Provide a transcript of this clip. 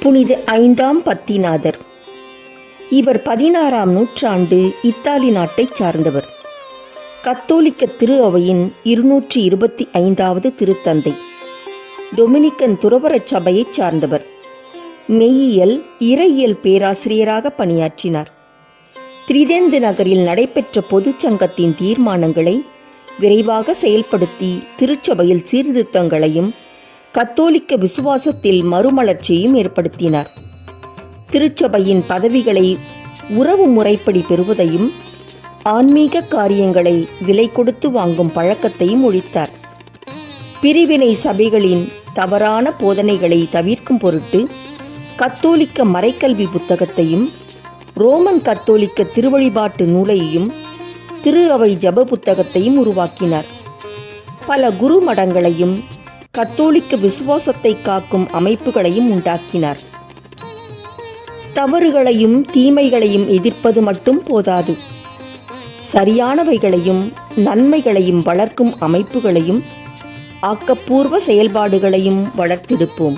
புனித ஐந்தாம் பத்திநாதர். இவர் பதினாறாம் நூற்றாண்டு இத்தாலி நாட்டைச் சார்ந்தவர். கத்தோலிக்க திரு அவையின் இருநூற்றி இருபத்தி ஐந்தாவது திருத்தந்தை. டொமினிக்கன் துறவரச் சபையைச் சார்ந்தவர். மெய்யியல் இறையியல் பேராசிரியராக பணியாற்றினார். திரிதேந்து நகரில் நடைபெற்ற பொதுச் சங்கத்தின் தீர்மானங்களை விரைவாக செயல்படுத்தி திருச்சபையில் சீர்திருத்தங்களையும் கத்தோலிக்க விசுவாசத்தில் மறுமலர்ச்சியும் ஏற்படுத்தினார். திருச்சபையின் பதவிகளை உறவு முறைப்படி பெறுவதையும் ஆன்மீக காரியங்களை விலை கொடுத்து வாங்கும் பழக்கத்தையும் ஒழித்தார். பிரிவினை சபைகளின் தவறான போதனைகளை தவிர்க்கும் பொருட்டு கத்தோலிக்க மறைக்கல்வி புத்தகத்தையும் ரோமன் கத்தோலிக்க திருவழிபாட்டு நூலையும் திரு அவை ஜப புத்தகத்தையும் உருவாக்கினார். பல குரு மடங்களையும் கத்தோலிக்க விசுவாசத்தை காக்கும் அமைப்புகளையும் உண்டாக்கினார். தவறுகளையும் தீமைகளையும் எதிர்ப்பது மட்டும் போதாது. சரியானவைகளையும் நன்மைகளையும் வளர்க்கும் அமைப்புகளையும் ஆக்கப்பூர்வ செயல்பாடுகளையும் வளர்த்தெடுப்போம்.